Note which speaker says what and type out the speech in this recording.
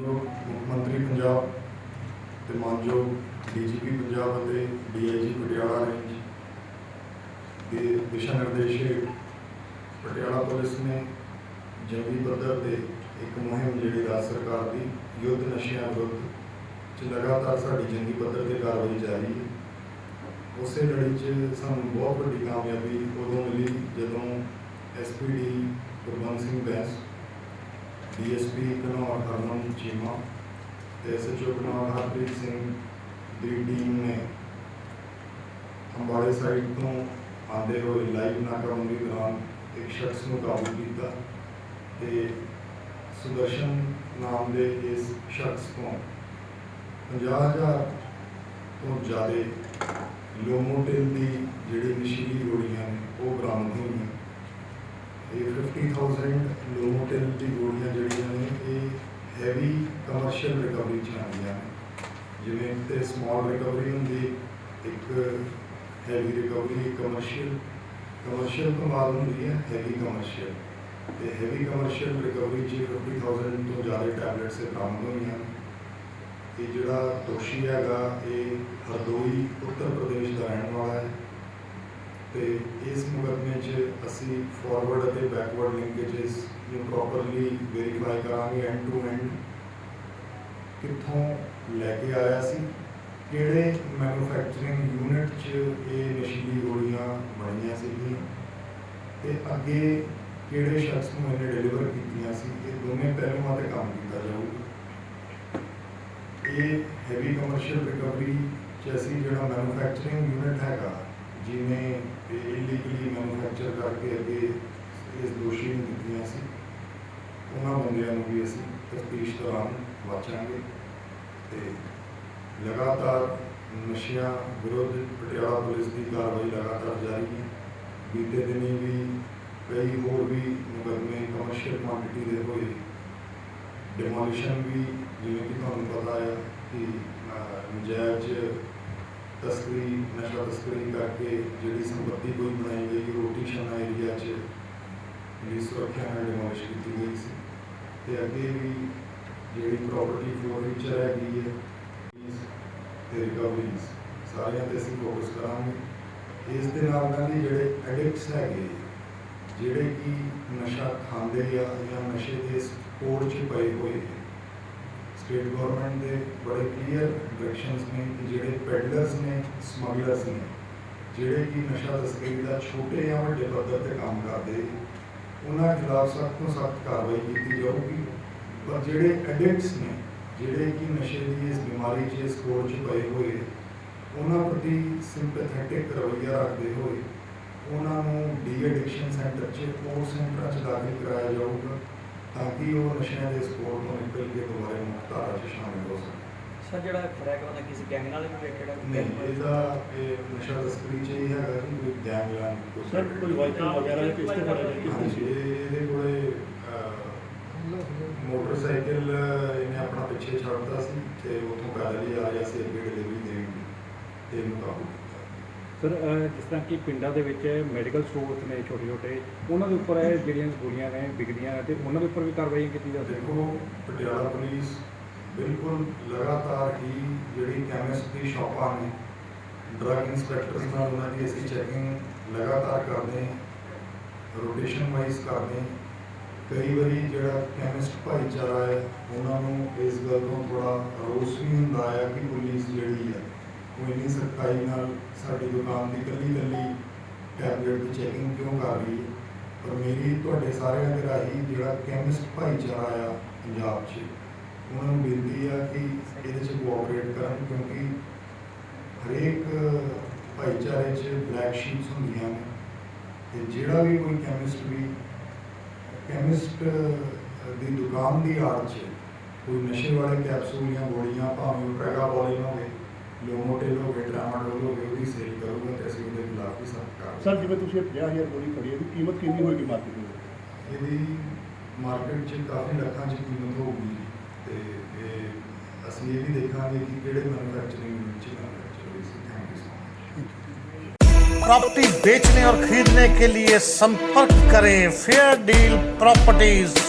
Speaker 1: ਜੋ ਮੁੱਖ ਮੰਤਰੀ ਪੰਜਾਬ ਤੇ ਮਾਨਯੋਗ ਡੀਜੀਪੀ ਪੰਜਾਬ ਅਤੇ ਡੀਆਈਜੀ ਪਟਿਆਲਾ ਰੇਂਜ ਦੇ ਦਿਸ਼ਾ ਨਿਰਦੇਸ਼ ਪਟਿਆਲਾ ਪੁਲਿਸ ਨੇ ਜੰਗੀ ਪੱਧਰ ਤੇ ਇੱਕ ਮੁਹਿੰਮ ਜਿਹੜੀ ਰਾਜ ਸਰਕਾਰ ਦੀ ਯੁੱਧ ਨਸ਼ਿਆਂ ਵਿਰੁੱਧ ਚ ਲਗਾਤਾਰ ਸਾਡੀ ਜੰਗੀ ਪੱਧਰ ਤੇ ਕਾਰਵਾਈ ਜਾਰੀ ਹੈ। ਉਸੇ ਲੜੀ 'ਚ ਸਾਨੂੰ ਬਹੁਤ ਵੱਡੀ ਕਾਮਯਾਬੀ ਉਦੋਂ ਮਿਲੀ ਜਦੋਂ ਐਸਪੀਡੀ ਗੁਰਬੰਦ ਸਿੰਘ ਬੈਂਸ ਡੀਐਸਪੀ ਘਨੌਰ ਹਰਮਨ ਚੀਮਾ ਤੇ ਐਸਐਚਓ ਘਨੌਰ ਹਰਪ੍ਰੀਤ ਸਿੰਘ ਦੀ ਟੀਮ ਨੇ ਅੰਬਾਲੇ ਸਾਈਡ ਤੋਂ ਆਉਂਦੇ ਹੋਏ ਲਾਈਵ ਨਾਕਾਬੰਦੀ ਦੌਰਾਨ ਇੱਕ ਸ਼ਖਸ ਨੂੰ ਕਾਬੂ ਕੀਤਾ ਤੇ ਸੁਦਰਸ਼ਨ ਨਾਮ ਦੇ ਇਸ ਸ਼ਖਸ ਤੋਂ 50000 ਤੋਂ ਜ਼ਿਆਦਾ ਲੋਮੋਟਿਲ ਦੀ ਜਿਹੜੀ ਨਸ਼ੀਲੀ ਗੋਲੀਆਂ ਨੇ, ਉਹ ਬਰਾਮਦ ਹੋਈਆਂ। ਇਹ 50000 ਲੋਮੋਟਿਲ ਦੀ ਗੋਲੀਆਂ ਜਿਹੜੀਆਂ ਨੇ, ਇਹ ਹੈਵੀ ਕਮਰਸ਼ੀਅਲ ਰਿਕਵਰੀ ਚ ਆਉਂਦੀਆਂ ਨੇ। ਜਿਵੇਂ ਤੇ ਸਮਾਲ ਰਿਕਵਰੀ ਹੁੰਦੀ, ਇੱਕ ਹੈਵੀ ਰਿਕਵਰੀ ਕਮਰਸ਼ੀਅਲ ਕਮਰਸ਼ੀਅਲ ਕਮਾਲ ਹੁੰਦੀ ਹੈ ਹੈਵੀ ਕਮਰਸ਼ੀਅਲ ਤੇ ਹੈਵੀ ਕਮਰਸ਼ੀਅਲ ਰਿਕਵਰੀ ਚ 50000 ਤੋਂ ਜ਼ਿਆਦਾ ਟੈਬਲੇਟਸ ਬਰਾਮਦ ਹੋਈਆਂ ਇਹ ਜਿਹੜਾ ਦੋਸ਼ੀ ਹੈਗਾ, ਇਹ ਹਰਦੋਈ ਉੱਤਰ ਪ੍ਰਦੇਸ਼ ਦਾ ਰਹਿਣ ਵਾਲਾ ਹੈ। ਤੇ ਇਸ ਮੁਕੱਦਮੇ 'ਚ ਅਸੀਂ ਫਾਰਵਰਡ ਅਤੇ ਬੈਕਵਰਡ ਲਿੰਕੇजेस ਨੂੰ ਪ੍ਰੋਪਰਲੀ ਵੈਰੀਫਾਈ ਕਰਾਂਗੇ ਐਂਡ ਟੂ ਐਂਡ ਕਿੱਥੋਂ ਲੈ ਕੇ ਆਇਆ ਸੀ? ਕਿਹੜੇ ਮੈਨੂਫੈਕਚਰਿੰਗ ਯੂਨਿਟ 'ਚ ਇਹ ਨਸ਼ੀਲੀ ਗੋਲੀਆਂ ਬਣੀਆਂ ਸੀਗੀਆਂ? ਤੇ ਅੱਗੇ ਕਿਹੜੇ ਸ਼ਖਸ ਨੂੰ ਇਹਨੇ ਡਿਲੀਵਰ ਕੀਤੀਆਂ ਸੀ? ਇਹ ਦੋਨੇ ਪਹਿਲੂਆਂ ਤੇ ਕੰਮ ਕੀਤਾ ਜਾਊਗਾ। ਇਹ ਹੈਵੀ ਕਮਰਸ਼ੀਅਲ ਰਿਕਵਰੀ ਚ ਅਸੀਂ ਜਿਹੜਾ ਮੈਨੂਫੈਕਚਰਿੰਗ ਯੂਨਿਟ ਜਿਹਨੇ ਇਲੀਗਲੀ ਮੈਨੂਫੈਕਚਰ ਕਰਕੇ ਅੱਗੇ ਇਸ ਦੋਸ਼ੀ ਨੂੰ ਦਿੱਤੀਆਂ ਸੀ ਉਹਨਾਂ ਬੰਦਿਆਂ ਨੂੰ ਵੀ ਅਸੀਂ ਤਫਤੀਸ਼ ਦੌਰਾਨ ਵਾਚਾਂਗੇ ਤੇ ਲਗਾਤਾਰ ਨਸ਼ਿਆਂ ਵਿਰੁੱਧ ਪਟਿਆਲਾ ਪੁਲਿਸ ਦੀ ਕਾਰਵਾਈ ਲਗਾਤਾਰ ਜਾਰੀ ਹੈ। ਬੀਤੇ ਦਿਨੀ ਵੀ ਕਈ ਹੋਰ ਵੀ ਮੁਕੱਦਮੇ ਕਮਰਸ਼ੀਅਲ ਕੁਆਂਟੀਟੀ ਦੇ ਹੋਏ। ਡਿਮੋਲੀਸ਼ਨ ਵੀ ਜਿਵੇਂ ਕਿ ਤੁਹਾਨੂੰ ਪਤਾ ਹੈ ਕਿ ਅਹ, ਨਜਾਇਜ਼ ਤਸਕਰੀ, ਨਸ਼ਾ ਤਸਕਰੀ ਕਰਕੇ ਜਿਹੜੀ ਸੰਪਤੀ ਕੋਈ ਬਣਾਈ ਗਈ, ਰੋਟੀ ਸ਼ਾਨਾ ਏਰੀਆ 'ਚ ਜਿਹੜੀ ਸੁਰੱਖਿਆ ਨਾਲ ਡਿਮੋਲਿਸ਼ ਕੀਤੀ ਗਈ ਸੀ। ਤੇ ਅੱਗੇ ਵੀ ਜਿਹੜੀ ਪ੍ਰਾਪਰਟੀ ਫੋਰ ਫਿਊਚਰ ਹੈਗੀ ਹੈ ਤੇ ਰਿਕਵਰੀਜ਼ ਸਾਰਿਆਂ ਤੇ ਅਸੀਂ ਫੋਕਸ ਕਰਾਂਗੇ। ਇਸ ਦੇ ਨਾਲ ਨਾਲ ਹੀ ਜਿਹੜੇ ਐਡਿਕਟਸ ਹੈਗੇ, ਜਿਹੜੇ ਕਿ ਨਸ਼ਾ ਖਾਂਦੇ ਆ ਜਾਂ ਨਸ਼ੇ ਦੇ ਕੋਡ 'ਚ ਪਏ ਹੋਏ ਸਟੇਟ ਗਵਰਨਮੈਂਟ ਦੇ ਬੜੇ ਕਲੀਅਰ ਡਾਇਰੈਕਸ਼ਨਸ ਨੇ ਕਿ ਜਿਹੜੇ ਪੈਡਲਰਸ ਨੇ ਸਮਗਲਰਸ ਨੇ, ਜਿਹੜੇ ਕਿ ਨਸ਼ਾ ਤਸਕਰੀ ਦਾ ਛੋਟੇ ਜਾਂ ਵੱਡੇ ਪੱਧਰ ਤੇ ਕੰਮ ਕਰਦੇ, ਉਹਨਾਂ ਖਿਲਾਫ ਸਖਤ ਤੋਂ ਸਖਤ ਕਾਰਵਾਈ ਕੀਤੀ ਜਾਊਗੀ। ਪਰ ਜਿਹੜੇ ਐਡਿਕਟਸ ਨੇ, ਜਿਹੜੇ ਕਿ ਨਸ਼ੇ ਦੀ ਇਸ ਬਿਮਾਰੀ 'ਚ, ਇਸ ਕੋਡ 'ਚ ਪਏ ਹੋਏ, ਉਹਨਾਂ ਪ੍ਰਤੀ ਸਿੰਪੈਥੈਟਿਕ ਰਵੱਈਆ ਰੱਖਦੇ ਹੋਏ ਉਹਨਾਂ ਨੂੰ ਡੀ ਐਡਿਕਸ਼ਨ ਸੈਂਟਰ 'ਚ ਕੋਰ ਸੈਂਟਰਾਂ 'ਚ ਦਾਖਲ ਕਰਾਇਆ ਜਾਊਗਾ ਤਾਂ ਕਿ ਉਹ ਨਸ਼ਿਆਂ ਦੇ ਸਕੋਰ ਤੋਂ ਨਿਕਲ ਕੇ ਦੁਬਾਰਾ ਮੁਕਤਾਰਾ 'ਚ ਸ਼ਾਮਿਲ ਹੋ ਸਕਣ
Speaker 2: ਸਰ ਜਿਹੜਾ ਫਰੈਗ ਉਹਦਾ ਕਿਸੇ ਗੈਂਗ ਨਾਲ ਰਿਲੇਟਡ ਹੈ?
Speaker 1: ਨਹੀਂ ਇਹਦਾ ਇਹ ਨਸ਼ਾ ਤਸਕਰੀ 'ਚ ਹੀ ਹੈਗਾ ਕਿ ਕੋਈ ਗੈਂਗ ਲਾਂ
Speaker 3: ਸਰ ਕੋਈ ਵਾਈਕਲ ਵਗੈਰਾ ਜਾਂ ਕਿਸ ਤਰ੍ਹਾਂ ਦਾ ਕਿਸ
Speaker 1: ਹਾਂਜੀ,
Speaker 3: ਤਰ੍ਹਾਂ?
Speaker 1: ਇਹ- ਇਹਦੇ ਕੋਲੇ ਅਹ, ਮੋਟਰਸਾਈਕਲ ਇਹਨੇ ਆਪਣਾ ਪਿੱਛੇ ਛੱਡਦਾ ਸੀ ਤੇ ਉੱਥੋਂ ਪੈਦਲ ਹੀ ਆ ਰਿਹਾ ਸੀ ਅੱਗੇ ਡਿਲੀਵਰੀ ਦੇਣ ਤੇ ਇਹਨੂੰ ਕਾਬੂ ਕੀਤਾ
Speaker 3: ਸਰ ਜਿਸ ਤਰ੍ਹਾਂ ਕਿ ਪਿੰਡਾਂ ਦੇ ਵਿੱਚ ਮੈਡੀਕਲ ਸਟੋਰਸ ਨੇ ਛੋਟੇ ਛੋਟੇ ਉਹਨਾਂ ਦੇ ਉੱਪਰ ਇਹ ਜਿਹੜੀਆਂ ਗੋਲੀਆਂ ਨੇ ਵਿਕਦੀਆਂ ਨੇ ਤੇ ਉਹਨਾਂ ਦੇ ਉੱਪਰ ਵੀ ਕਾਰਵਾਈ ਕੀਤੀ ਜਾ ਸਕਦੀ
Speaker 1: ਦੇਖੋ, ਪਟਿਆਲਾ ਪੁਲਿਸ ਬਿਲਕੁਲ ਲਗਾਤਾਰ ਹੀ ਜਿਹੜੀ ਕੈਮਿਸਟ ਦੀ ਸ਼ਾਪਾਂ ਨੇ ਡਰੱਗ ਇੰਸਪੈਕਟਰਸ ਨਾਲ ਉਹਨਾਂ ਦੀ ਅਸੀਂ ਚੈਕਿੰਗ ਲਗਾਤਾਰ ਕਰਦੇ ਹਾਂ ਰੋਟੇਸ਼ਨ ਵਾਈਜ਼ ਕਰਦੇ ਕਈ ਵਾਰੀ ਜਿਹੜਾ ਕੈਮਿਸਟ ਭਾਈਚਾਰਾ ਹੈ, ਉਹਨਾਂ ਨੂੰ ਇਸ ਗੱਲ ਤੋਂ ਥੋੜਾ ਰੋਸ ਵੀ ਹੁੰਦਾ ਹੈ ਕਿ ਪੁਲਿਸ ਜਿਹੜੀ ਹੈ ਉਹ ਇੰਨੀ ਸਖਤਾਈ ਨਾਲ ਸਾਡੀ ਦੁਕਾਨ ਦੀ ਕੱਲੀ ਕੱਲੀ ਟੈਬਲੇਟ ਦੀ ਚੈਕਿੰਗ ਕਿਉਂ ਕਰ ਰਹੀ ਹੈ? ਪਰ ਮੇਰੀ, ਤੁਹਾਡੇ ਸਾਰਿਆਂ ਦੇ ਰਾਹੀਂ ਜਿਹੜਾ ਕੈਮਿਸਟ ਭਾਈਚਾਰਾ ਆ ਪੰਜਾਬ 'ਚ, ਉਹਨਾਂ ਨੂੰ ਬੇਨਤੀ ਆ ਕਿ ਇਹਦੇ 'ਚ ਕੋਆਪਰੇਟ ਕਰਨ ਕਿਉਂਕਿ ਹਰੇਕ ਭਾਈਚਾਰੇ 'ਚ ਬਲੈਕ ਸ਼ੀਪਸ ਹੁੰਦੀਆਂ ਨੇ। ਤੇ ਜਿਹੜਾ ਵੀ ਕੋਈ ਕੈਮਿਸਟ ਵੀ ਕੈਮਿਸਟ ਦੀ ਦੁਕਾਨ ਦੀ ਆੜ 'ਚ ਕੋਈ ਨਸ਼ੇ ਵਾਲੇ ਕੈਪਸੂਲ ਜਾਂ ਗੋਲੀਆਂ, ਭਾਵੇਂ ਉਹ ਪ੍ਰੈਗਾਬੋਲਿਨ ਹੋਵੇ ਲੋਮੋਟੇਲ ਹੋਵੇ ਟਰਾਮਾਡੋਲ ਹੋਵੇ ਉਹਦੀ ਸੇਲ ਕਰੂਗਾ ਤੇ ਅਸੀਂ ਉਹਦੇ ਖਿਲਾਫ ਵੀ ਸਖਤ ਕਾਰਵਾਈ
Speaker 4: ਸਰ ਜਿਵੇਂ ਤੁਸੀਂ ਇਹ 50000 ਗੋਲੀ ਖੜੀ ਹੈ ਇਹਦੀ ਕੀਮਤ ਕਿੰਨੀ ਹੋਏਗੀ ਮਾਰਕੀਟ ਵਿੱਚ
Speaker 1: ਇਹਦੀ ਮਾਰਕੀਟ 'ਚ ਕਾਫੀ ਲੱਖਾਂ 'ਚ ਕੀਮਤ ਹੋਊਗੀ ਤੇ ਇਹ ਅਸੀਂ ਇਹ ਵੀ ਦੇਖਾਂਗੇ ਕਿ ਕਿਹੜੇ ਮੈਨੂਫੈਕਚਰਿੰਗ ਯੂਨਿਟ 'ਚ ਮੈਨੂਫੈਕਚਰ ਹੋਈ ਸੀ thank you so much
Speaker 5: property बेचने और खरीदने के लिए संपर्क करें फेयर डील प्रॉपर्टीज